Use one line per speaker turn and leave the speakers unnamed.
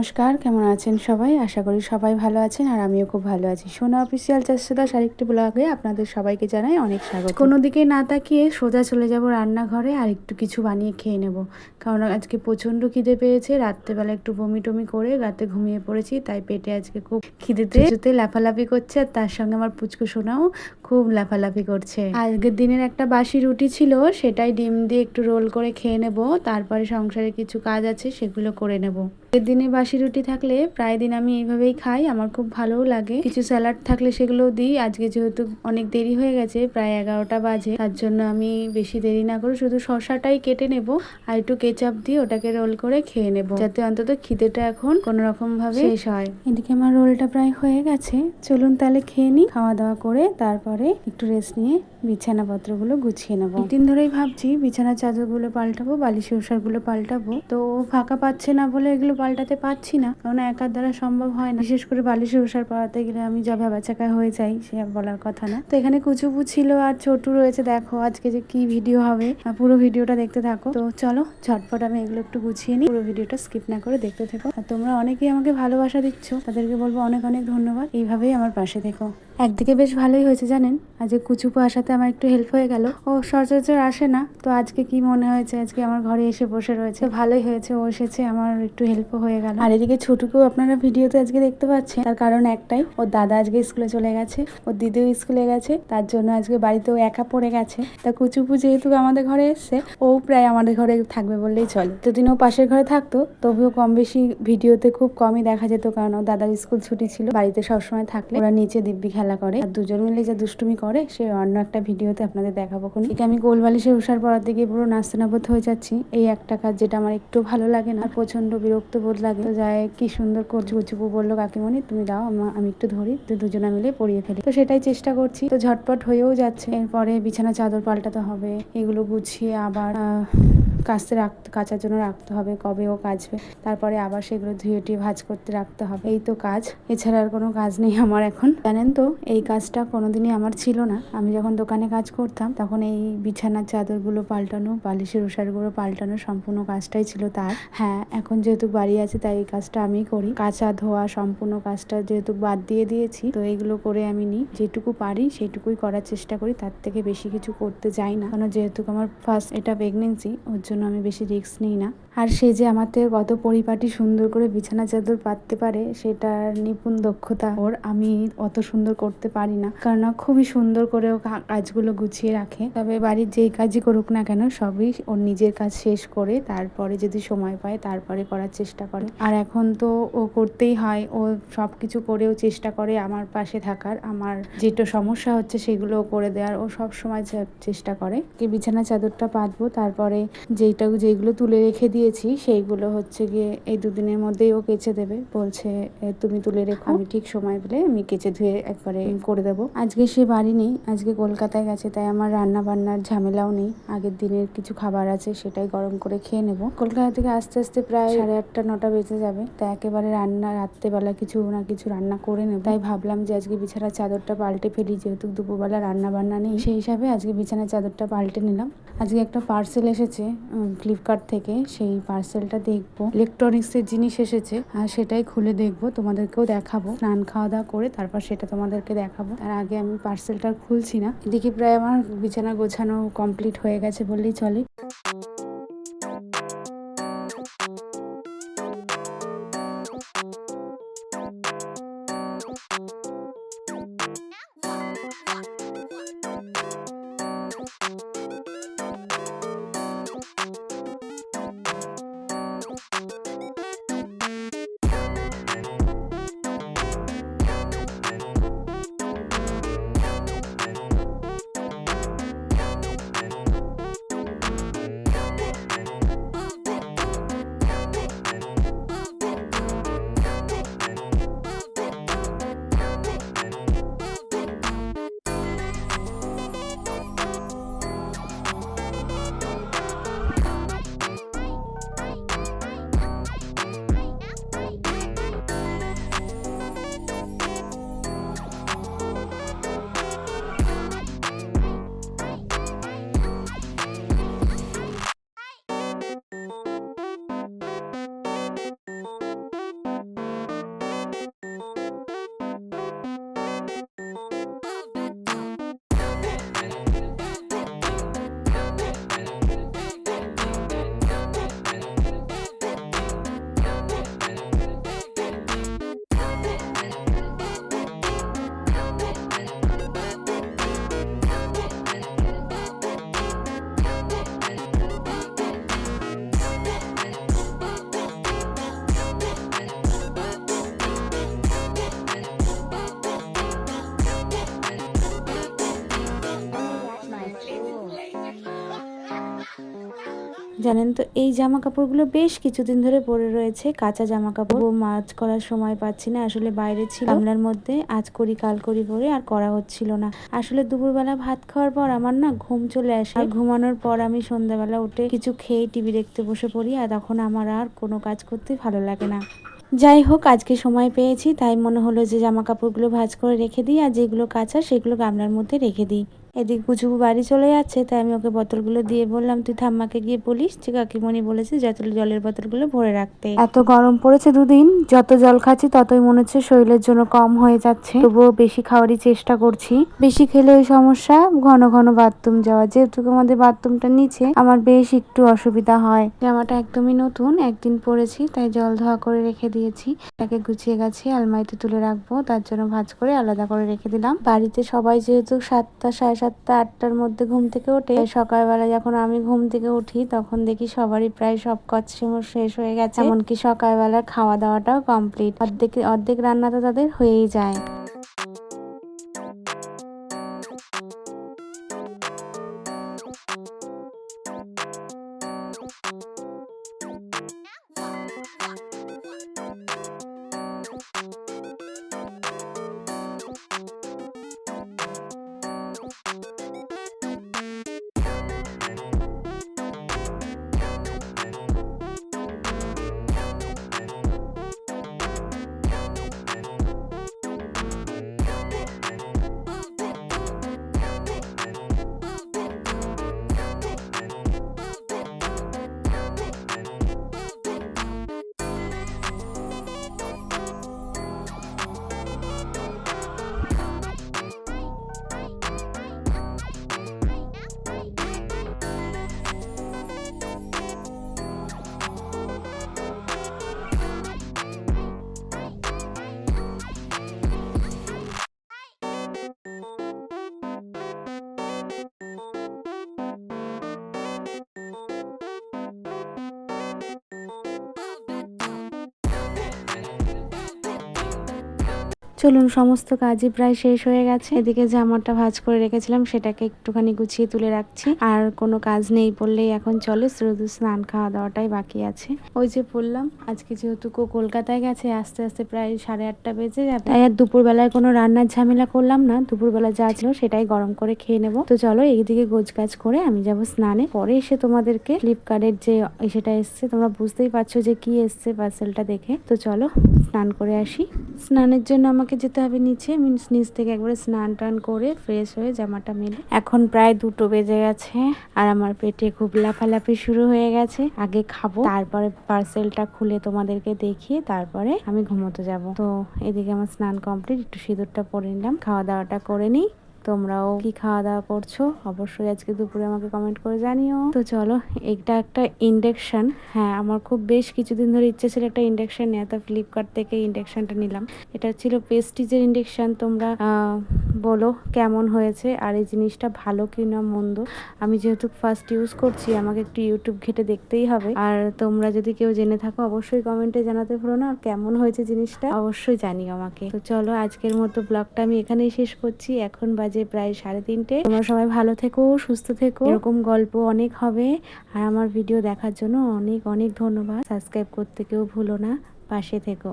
নমস্কার, কেমন আছেন সবাই? আশা করি সবাই ভালো আছেন আর আমিও খুব ভালো আছি। সোনা অফিসিয়াল চাষদাস আরেকটি ব্লগে আপনাদের সবাইকে জানাই অনেক স্বাগত। কোনো দিকে না তাকিয়ে সোজা চলে যাব রান্নাঘরে আর একটু কিছু বানিয়ে খেয়ে নেব। কারণ আজকে প্রচণ্ড খিদে পেয়েছে রাত্রেবেলা একটু বমি টমি করে রাতে ঘুমিয়ে পড়েছি তাই পেটে আজকে খুব খিদেতে কিছুতে লাফালাফি করছে আর তার সঙ্গে আমার পুচকু সোনাও খুব লাফালাফি করছে। আজকের দিনের একটা বাসি রুটি ছিল সেটাই ডিম দিয়ে একটু রোল করে খেয়ে নেব তারপরে সংসারে কিছু কাজ আছে সেগুলো করে নেব। আগের দিনে বাসি রুটি থাকলে প্রায় দিন আমি এইভাবেই খাই আমার খুব ভালোও লাগে। কিছু স্যালাড থাকলে সেগুলোও দিই আজকে যেহেতু অনেক দেরি হয়ে গেছে প্রায় এগারোটা বাজে তার জন্য আমি বেশি দেরি না করে শুধু শসাটাই কেটে নেব আর একটু কেচাপ দিয়ে ওটাকে রোল করে খেয়ে নেব যাতে অন্তত খিদেটা এখন কোনো রকম ভাবে শেষ হয়। এদিকে আমার রোলটা প্রায় হয়ে গেছে। চলুন তাহলে খেয়ে নিই। খাওয়া দাওয়া করে তারপরে একটু রেস্ট নিয়ে বিছানাপত্রগুলো গুছিয়ে নেব। দিন ধরেই ভাবছি বিছানার চাদরগুলো পাল্টাবো, বালিশের ওষারগুলো পাল্টাবো। তো ফাঁকা পাচ্ছে না বলে এগুলো পাল্টাতে পারছি না, কারণ একার দ্বারা সম্ভব হয় না। বিশেষ করে বালিশের ওষার পাড়াতে গেলে আমি যা ভেবাচাকা হয়ে যাই, সে বলার কথা না। তো এখানে কুচুপু ছিল আর ছোটু রয়েছে, দেখো আজকে যে কি ভিডিও হবে। পুরো ভিডিওটা দেখতে থাকো। তো চলো, ঝটপট আমি এগুলো একটু গুছিয়ে নিই। পুরো ভিডিওটা স্কিপ না করে দেখতে থাকো। আর তোমরা অনেকেই আমাকে ভালোবাসা দিচ্ছ, তাদেরকে বলব অনেক অনেক ধন্যবাদ। এইভাবেই আমার পাশে দেখো একদিকে বেশ ভালোই হয়েছে জানেন? আজকে কুচুপু আসাতে আমার একটু হেল্প হয়ে গেল। ও সচরাচর আসে না, তো আজকে কি মনে হয়েছে? আজকে আমার ঘরে এসে বসে রয়েছে। ভালোই হয়েছে, ও এসেছে, আমার একটু হেল্পও হয়ে গেল। আর এদিকে ছোটুকেও আপনারা ভিডিওতে আজকে দেখতে পাচ্ছেন। তার কারণ একটাই, ওর দাদা আজকে স্কুলে চলে গেছে, ওর দিদিও স্কুলে গেছে, তার জন্য আজকে বাড়িতেও একা পড়ে গেছে। তা কুচুপু যেহেতু আমাদের ঘরে এসছে, ও প্রায় আমাদের ঘরে থাকবে বললেই চলে। যতদিন ও পাশের ঘরে থাকতো, তবুও কম বেশি ভিডিওতে খুব কমই দেখা যেত, কারণ ওর দাদার স্কুল ছুটি ছিল, বাড়িতে সবসময় থাকলে। ওরা নিচে দিব্যি খেলা করে। আর দুজন মিলে যে দুষ্টুমি করে, সে অন্য একটা ভিডিওতে আপনাদের দেখাবো খুনি একে আমি গোলবালিশের উষার পড়াতে গিয়ে পুরো নাস্তানাবোধ হয়ে যাচ্ছি। এই একটা কাজ যেটা আমার একটু ভালো লাগে না প্রচণ্ড বিরক্ত বোধ লাগে। তো যায়, কি সুন্দর করছি কুচুপু বলল কাকিমণি, তুমি দাও, আমা- একটু ধরি। তো দুজনে মিলে পড়িয়ে ফেলি। তো সেটাই চেষ্টা করছি। তো ঝটপট হয়েও যাচ্ছে। এরপরে বিছানা চাদর পাল্টাতে হবে, এগুলো গুছিয়ে আবার কাচতে রাখতে, কাচার জন্য রাখতে হবে, কবে ও কাচবে। তারপরে আবার সেগুলো ধুয়ে টুয়ে ভাজ করতে রাখতে হবে। এই তো কাজ। এছাড়া আর কোনো কাজ নেই আমার এখন। জানেন তো, এই কাজটা কোনোদিনই আমার ছিল না। আমি যখন দোকানে কাজ করতাম, তখন এই বিছানার চাদরগুলো পাল্টানো, বালিশের ওষারগুলো পাল্টানো সম্পূর্ণ কাজটাই ছিল তার। হ্যাঁ এখন যেহেতু বাড়ি আছে, তাই এই কাজটা আমি করি। কাঁচা ধোয়া সম্পূর্ণ কাজটা যেহেতু বাদ দিয়ে দিয়েছি, তো এইগুলো করে আমি নিই। যেটুকু পারি সেটুকুই করার চেষ্টা করি। তার থেকে বেশি কিছু করতে যাই না। কারণ যেহেতু আমার ফার্স্ট এটা প্রেগনেন্সি ওর জন্য আমি বেশি রিস্ক নিই না। আর সে যে আমার থেকে কত পরিপাটি সুন্দর করে বিছানা চাদর পাততে পারে, সেটার নিপুণ দক্ষতা ওর আমি অত সুন্দর করতে পারি না। কারণ খুবই সুন্দর করে ও কাজগুলো গুছিয়ে রাখে। তবে বাড়ির যেই কাজই করুক না কেন, সবই ওর নিজের কাজ শেষ করে তারপরে যদি সময় পায় তারপরে করার চেষ্টা করে। আর এখন তো ও করতেই হয়, ও সব কিছু করেও চেষ্টা করে আমার পাশে থাকার। আমার যেটা সমস্যা হচ্ছে সেগুলো করে দেওয়ার। ও সব সময় চেষ্টা করে। কি বিছানা চাদরটা পাতবো, তারপরে যেইটা, যেইগুলো তুলে রেখে দিয়েছি, সেইগুলো হচ্ছে গিয়ে এই দুদিনের মধ্যেই ও কেচে দেবে। বলছে তুমি তুলে রেখো, আমি ঠিক সময় পেলে আমি কেচে ধুয়ে একবারে করে দেবো। আজকে সে বাড়ি নেই, আজকে কলকাতায় গেছে, তাই আমার রান্না বান্নার ঝামেলাও নেই। আগের দিনের কিছু খাবার আছে, সেটাই গরম করে খেয়ে নেব। কলকাতা থেকে আস্তে আস্তে প্রায় সাড়ে আটটা, নটা বেজে যাবে তাই একেবারে রান্না, রাত্রেবেলা কিছু না কিছু রান্না করে নেব। তাই ভাবলাম যে আজকে বিছানার চাদরটা পাল্টে ফেলি, যেহেতু দুপুরবেলা রান্না বান্না নেই, সেই হিসাবে আজকে বিছানার চাদরটা পাল্টে নিলাম। আজকে একটা পার্সেল এসেছে ফ্লিপকার্ট থেকে সেই পার্সেলটা দেখব। ইলেকট্রনিক্সের জিনিস এসেছে আর সেটাই খুলে দেখব, তোমাদেরকেও দেখাবো। স্নান খাওয়া দাওয়া করে তারপর সেটা তোমাদেরকে দেখাবো। তার আগে আমি পার্সেলটা খুলছি না। এদিকে প্রায় আমার বিছানা গোছানো কমপ্লিট হয়ে গেছে বললেই চলে। জানেন তো, এই জামা কাপড়গুলো বেশ কিছুদিন ধরে পরে রয়েছে, কাঁচা জামা কাপড় মাছ করার সময় পাচ্ছি না, আসলে বাইরে ছিল গামলার মধ্যে আজ করি, কাল করি পরে আর করা হচ্ছিল না। আসলে দুপুরবেলা ভাত খাওয়ার পর আমার না ঘুম চলে আসে। আর ঘুমানোর পর আমি সন্ধ্যাবেলা উঠে কিছু খেয়ে টিভি দেখতে বসে পড়ি আর তখন আমার আর কোনো কাজ করতে ভালো লাগে না। যাই হোক, আজকে সময় পেয়েছি, তাই মনে হলো যে জামা কাপড়গুলো ভাজ করে রেখে দিই আর যেগুলো কাঁচা সেগুলো গামলার মধ্যে রেখে দিই। এদিক গুজুবু বাড়ি চলে যাচ্ছে, তাই আমি ওকে বোতলগুলো দিয়ে বললাম, তুই ঠাম্মাকে গিয়ে বলিস যে কাকিমণি বলেছে যত জলের বোতলগুলো ভরে রাখতে। এত গরম পড়েছে দুদিন, যত জল খাচ্ছি ততই মনে হচ্ছে শরীরের জন্য কম হয়ে যাচ্ছে। তবুও বেশি খাওয়ারই চেষ্টা করছি। বেশি খেলে ওই সমস্যা, ঘন ঘন বাথরুম যাওয়া। যেহেতু আমাদের বাথরুমটা নিচে, আমার বেশ একটু অসুবিধা হয়। জামাটা একদমই নতুন, একদিন পরেছি, তাই জল ধোয়া করে রেখে দিয়েছি। তাকে গুছিয়ে গেছি আলমারিতে তুলে রাখব, তার জন্য ভাজ করে আলাদা করে রেখে দিলাম। বাড়িতে সবাই যেহেতু সাতটা সাড়ে সাতটা, আটটার মধ্যে ঘুম থেকে ওঠে সকালবেলা যখন আমি ঘুম থেকে উঠি, তখন দেখি সবারই প্রায় সব কাজ শেষ হয়ে গেছে। এমনকি সকালবেলা খাওয়া দাওয়াটাও কমপ্লিট অর্ধেক অর্ধেক রান্না তো তাদের হয়েই যায়। চলুন, সমস্ত কাজই প্রায় শেষ হয়ে গেছে। এদিকে জামাটা ভাজ করে রেখেছিলাম, সেটাকে একটুখানি গুছিয়ে তুলে রাখছি। আর কোনো কাজ নেই বললেই এখন চলে, শুধু স্নান খাওয়া দাওয়াটাই বাকি আছে। ওই যে বললাম, আজকে যেহেতু কলকাতায় গেছে, আস্তে আস্তে প্রায় সাড়ে আটটা বেজে যাবে। তাই আর দুপুরবেলায় কোনো রান্নার ঝামেলা করলাম না। দুপুরবেলা যা ছিল সেটাই গরম করে খেয়ে নেব। তো চলো, এইদিকে গোছ কাজ করে আমি যাব স্নানে। পরে এসে তোমাদেরকে ফ্লিপকার্টের যে সেটা এসছে, তোমরা বুঝতেই পারছ যে কি এসছে পার্সেলটা দেখে। তো চলো, স্নান করে আসি। স্নানের জন্য আমাকে আমাকে যেতে হবে নিচে মিনস নিচ থেকে একবারে স্নান টান করে ফ্রেশ হয়ে জামাটা মেলে। এখন প্রায় দুটো বেজে গেছে আর আমার পেটে খুব লাফালাফি শুরু হয়ে গেছে। আগে খাব, তারপরে পার্সেলটা খুলে তোমাদেরকে দেখিয়ে তারপরে আমি ঘুমোতে যাব। তো এদিকে আমার স্নান কমপ্লিট একটু সিঁদুরটা পরে নিলাম খাওয়া দাওয়াটা করে নিই। তোমরাও কি খাওয়া দাওয়া করছ? অবশ্যই আজকে দুপুরে আমাকে কমেন্ট করে জানিও। তো চলো এটা একটা ইন্ডাকশন হ্যাঁ আমার খুব বেশ কিছুদিন ধরে ইচ্ছে ছিল একটা ইন্ডাকশন নেওয়া তো ফ্লিপকার্ট থেকে ইন্ডাকশনটা নিলাম। এটা ছিল পেস্টিজের ইন্ডাকশন তোমরা বলো কেমন হয়েছে? আর এই জিনিসটা ভালো কি না মন্দ? আমি যেহেতু ফার্স্ট ইউজ করছি, আমাকে একটু ইউটিউব ঘেটে দেখতেই হবে। আর তোমরা যদি কেউ জেনে থাকো, অবশ্যই কমেন্টে জানাতে পারো না। আর কেমন হয়েছে জিনিসটা, অবশ্যই জানিও আমাকে। তো চলো, আজকের মতো ব্লগটা আমি এখানেই শেষ করছি। এখন বাজে প্রায় সাড়ে তিনটে। তোমরা সবাই ভালো থেকো, সুস্থ থেকো। এরকম গল্প অনেক হবে। আর আমার ভিডিও দেখার জন্য অনেক অনেক ধন্যবাদ। সাবস্ক্রাইব করতে কেউ ভুলো না। পাশে থেকো।